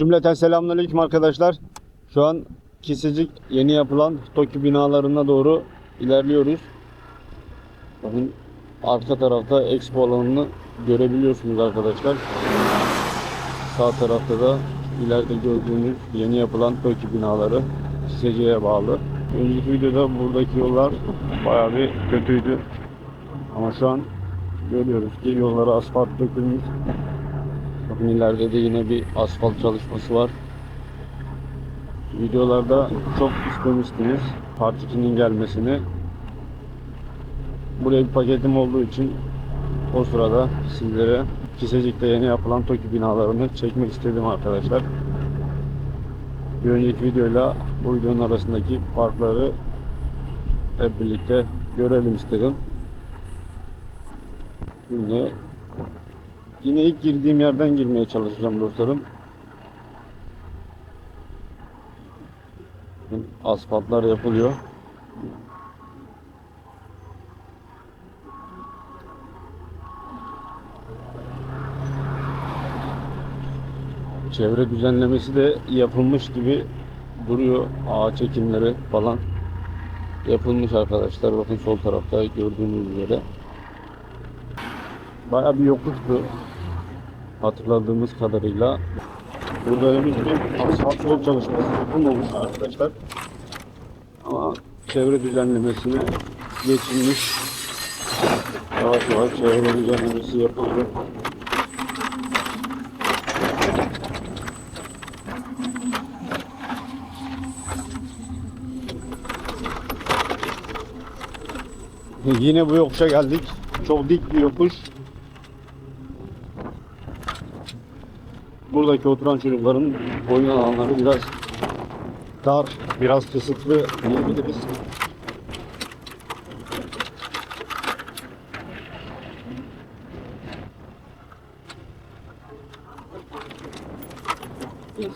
Cümleten selamünaleyküm arkadaşlar. Şu an Kisecik yeni yapılan TOKİ binalarına doğru ilerliyoruz. Bakın arka tarafta expo alanını görebiliyorsunuz arkadaşlar. Sağ tarafta da ileride gördüğünüz yeni yapılan TOKİ binaları Kisecik'e bağlı. Önceki videoda buradaki yollar bayağı bir kötüydü. Ama şu an görüyoruz ki yollara asfalt dökülmüş. Bakın ileride de yine bir asfalt çalışması var. Videolarda çok istemiştiniz Part 2'nin gelmesini. Buraya bir paketim olduğu için o sırada sizlere Kisecik'te yeni yapılan TOKİ binalarını çekmek istedim arkadaşlar. Bir önceki videoyla bu videonun arasındaki farkları hep birlikte görelim istedim. Yine Yine ilk girdiğim yerden girmeye çalışacağım dostlarım. Asfaltlar yapılıyor. Çevre düzenlemesi de yapılmış gibi duruyor. Ağaç ekimleri falan yapılmış arkadaşlar. Bakın sol tarafta gördüğünüz üzere. Bayağı bir yokuştu hatırladığımız kadarıyla. Burada henüz bir asfalt yol çalışması yapılmamış arkadaşlar. Ama çevre düzenlemesine geçilmiş. Yavaş yavaş çevre düzenlemesi yapılıyor. Yine bu yokuşa geldik. Çok dik bir yokuş. Buradaki oturan çocukların oyun alanları biraz dar, biraz kısıtlı diyebiliriz.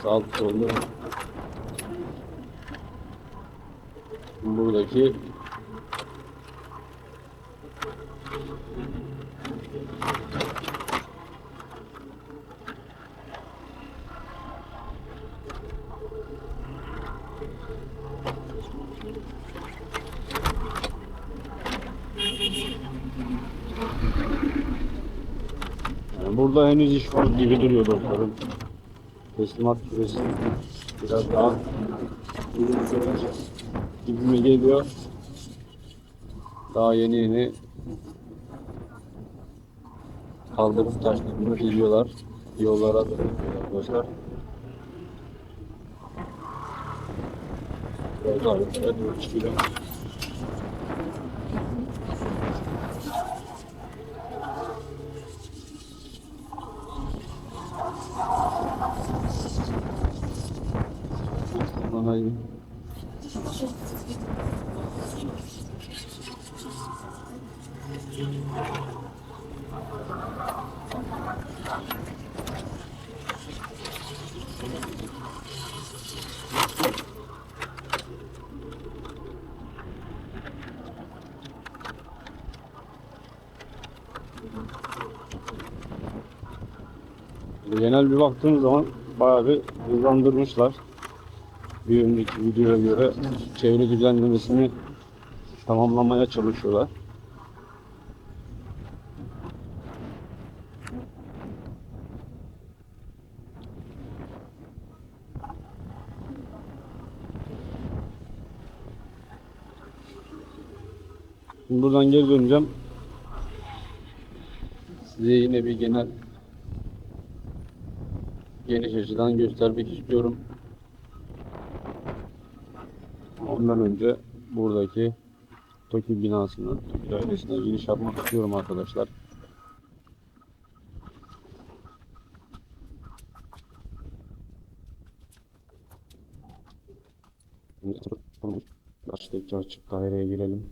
Sağlık solda buradaki Yani burada henüz iş var gibi duruyor dostlarım. Teslimat süresi biraz daha uzun sürecek gibime geliyor. Daha yeni yeni kaldırım taşlarını geliyorlar. Yollara da arkadaşlar. Daha yukarı doğru Daha. Genel bir baktığımız zaman bayağı bir hızlandırmışlar. Bir önceki videoya göre çevre düzenlemesini tamamlamaya çalışıyorlar. Buradan geri döneceğim. Size yine bir genel geniş açıdan göstermek istiyorum. Ondan önce buradaki TOKİ binasının dairesine giriş yapmak istiyorum arkadaşlar. Açtıkça açık daireye girelim.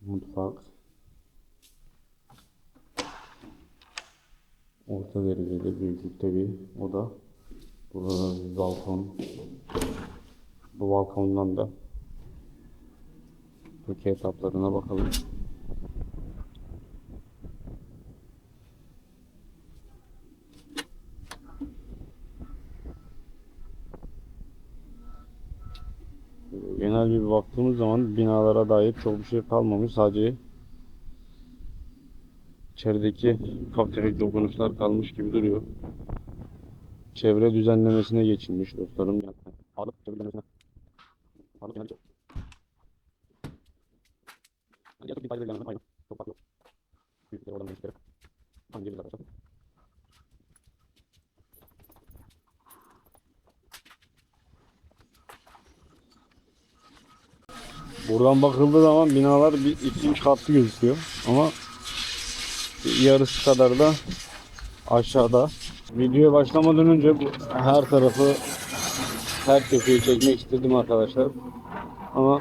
Mutfak. Orta derecede büyüklükte bir oda. Burada balkon. Bu balkondan da Türkiye etaplarına bakalım. Genel gibi baktığımız zaman binalara dair çok bir şey kalmamış. Sadece içerideki kafeterik dokunuşlar kalmış gibi duruyor. Çevre düzenlemesine geçilmiş dostlarım. Alıp Buradan bakıldığı zaman binalar bir iki üç katlı gözüküyor ama yarısı kadar da aşağıda. Videoya başlamadan önce bu her tarafı her köşeyi çekmek istedim arkadaşlar. Ama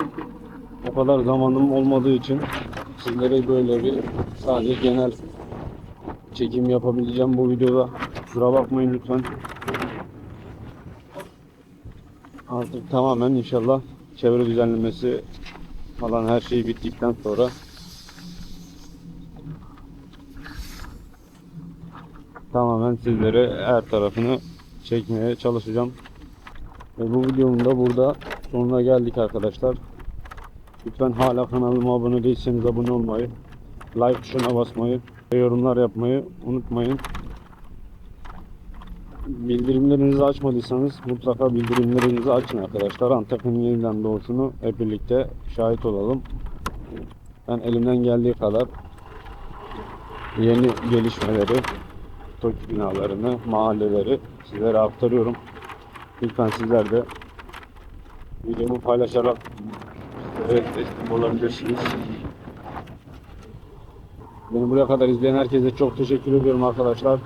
o kadar zamanım olmadığı için sizlere böyle bir sadece genel çekim yapabileceğim bu videoda. Kusura bakmayın lütfen. Artık tamamen inşallah çevre düzenlemesi falan her şey bittikten sonra tamamen sizlere her tarafını çekmeye çalışacağım. Ve bu videomun da burada sonuna geldik arkadaşlar. Lütfen hala kanalıma abone değilseniz abone olmayı, like tuşuna basmayı ve yorumlar yapmayı unutmayın. Bildirimlerinizi açmadıysanız mutlaka bildirimlerinizi açın arkadaşlar. Antakya'nın yeniden doğuşunu hep birlikte şahit olalım. Ben elimden geldiği kadar yeni gelişmeleri, TOKİ binalarını, mahalleleri sizlere aktarıyorum. Lütfen sizler de videomu paylaşarak evet, destek olabilirsiniz. Beni buraya kadar izleyen herkese çok teşekkür ediyorum arkadaşlar.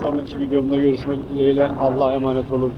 Sonraki videomda görüşmek dileğiyle. Allah'a emanet olun.